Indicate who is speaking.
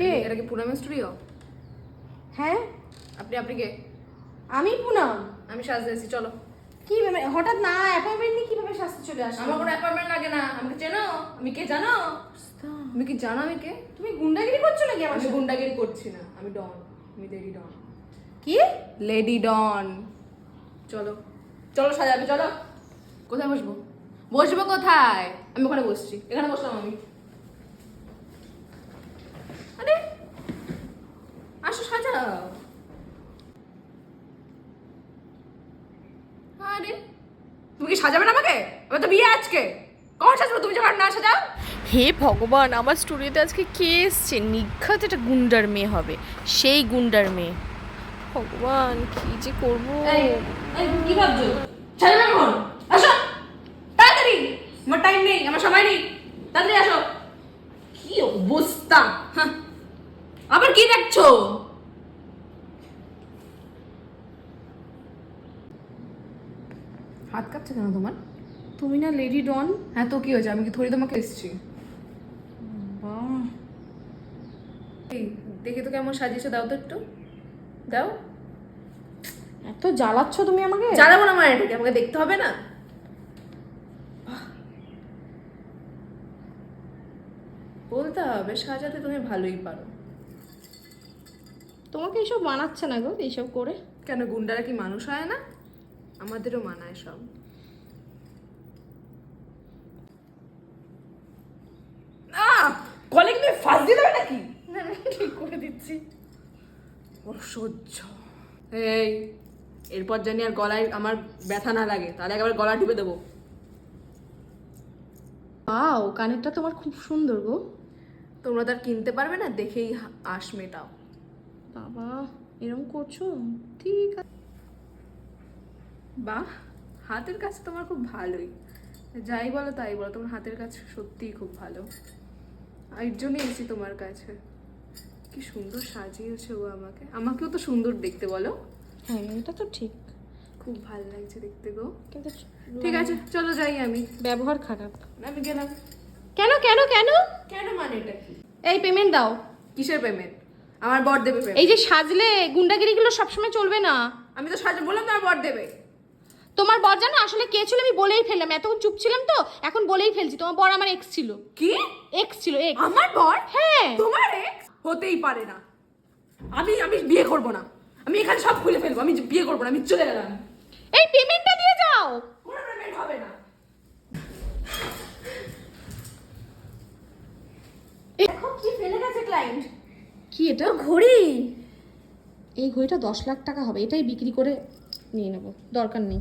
Speaker 1: কে?
Speaker 2: এটা কি পুনামের স্টুডিও?
Speaker 1: হ্যাঁ।
Speaker 2: আপনি আপনি কে?
Speaker 1: আমি পুনম।
Speaker 2: আমি সাজতে এসেছি চলো।
Speaker 1: কি ভেবে হঠাৎ না অ্যাপয়েন্টমেন্ট নিয়ে কীভাবে শাস্তি চলে আসলো?
Speaker 2: আমার কোনো অ্যাপয়েন্টমেন্ট লাগে না। আমাকে চেনো? আমি কে জানো? তুমি কি জানো আমি কে?
Speaker 1: তুমি গুন্ডাগিরি করছ নাকি আমার
Speaker 2: আমি? গুন্ডাগিরি করছি না। আমি ডন। আমি লেডি ডন।
Speaker 1: কি?
Speaker 2: Lady don. চলো। চলো সাজাবে চলো। কোথায় বসবো? বসবো কোথায়? আমি ওখানে বসছি। এখানে বসলাম আমি আরে আসো সাজাও আরে তুমি কি সাজাবে না আমাকে? আমার তো বিয়ে আজকে। কখন সাজবো? তুমি যখন না সাজাও।
Speaker 3: হে ভগবান আমার স্টুডিওতে আজকে কে এসছে? নিঘাত একটা গুন্ডার মেয়ে হবে। সেই গুন্ডার মেয়ে। ভগবান কি যে করব?
Speaker 2: কি ভাবছ? সাজাবে কখন? আসো। তাড়াতাড়ি। আমার টাইম নেই আমার সময় নেই। তাড়াতাড়ি আসো। কি অবস্থা? হ্যাঁ। আবার কি দেখছ? হাত কাঁপছে কেন তোমার?
Speaker 1: তুমি না লেডি ডন
Speaker 2: হ্যাঁ তো কি হয়েছে? আমি কি থরি তোমাকে এসেছি? দেখে তো কেমন সাজিয়েছো দাও তো একটু। দাও।
Speaker 1: এত জ্বালাচ্ছ তুমি আমাকে?
Speaker 2: জানাব না মানে এটাকে আমাকে দেখতে হবে না। বলতে হবে সাজাতে তুমি ভালোই পারো।
Speaker 1: তোমাকে এসব মানাচ্ছে না গো এইসব করে।
Speaker 2: কেন গুন্ডারা কি মানুষ হয় না? আমাদেরও মানায় সব। কলে কি ফাঁস দিয়ে দেবে নাকি?
Speaker 1: না না ঠিক করে দিচ্ছি।
Speaker 2: অসহ্য। এই এরপর জানি আর গলায় আমার ব্যথা না লাগে তাহলে একেবারে গলা টিপে দেবো।
Speaker 1: পাও কানেরটা তোমার খুব সুন্দর গো।
Speaker 2: তোমরা তার কিনতে পারবে না দেখেই আশ মেটাও।
Speaker 1: বাবা এরকম করছ? ঠিক আছে
Speaker 2: বাহ হাতের কাজ তোমার খুব ভালোই। যাই বলো তাই বলো তোমার হাতের কাজ সত্যিই খুব ভালো। এর জন্যই এসেছি তোমার কাছে। কি সুন্দর সাজিয়েছে ও আমাকে। আমাকেও তো সুন্দর দেখতে বলো।
Speaker 1: হ্যাঁ এটা তো ঠিক।
Speaker 2: খুব ভালো লাগছে দেখতে গো।
Speaker 1: কিন্তু
Speaker 2: ঠিক আছে চলো যাই আমি।
Speaker 1: ব্যবহার খারাপ।
Speaker 2: আমি গেলাম।
Speaker 1: কেন কেন কেন?
Speaker 2: কেন মানে এটা কি?
Speaker 1: এই পেমেন্ট দাও।
Speaker 2: কিসের পেমেন্ট আমার বর দেবে
Speaker 1: এই যে সাজলে গুন্ডাগিরিগুলো সবসময় চলবে না।
Speaker 2: আমি তো সাজা বললাম তোমার বর দেবে।
Speaker 1: তোমার বর জানো আসলে কে ছিল? আমি বলেই ফেললাম। এতক্ষণ চুপ ছিলাম তো এখন বলেই ফেলছি। তোমার বর আমার এক্স ছিল।
Speaker 2: কি?
Speaker 1: এক্স ছিল এক্স
Speaker 2: আমার বর?
Speaker 1: হ্যাঁ।
Speaker 2: তোমার এক্স হতেই পারে না। আমি আমি বিয়ে করব না। আমি এখানে সব খুলে ফেলব। আমি বিয়ে করব না আমি চলে গেলাম।
Speaker 1: এই পেমেন্টটা দিয়ে যাও।
Speaker 2: কোনো পেমেন্ট হবে না।
Speaker 1: দেখো কি ফেলে গেছে ক্লায়েন্ট কি এটা? ঘড়ি। এই ঘড়িটা দশ লাখ টাকা হবে। এটাই বিক্রি করে নিয়ে নেব। দরকার নেই।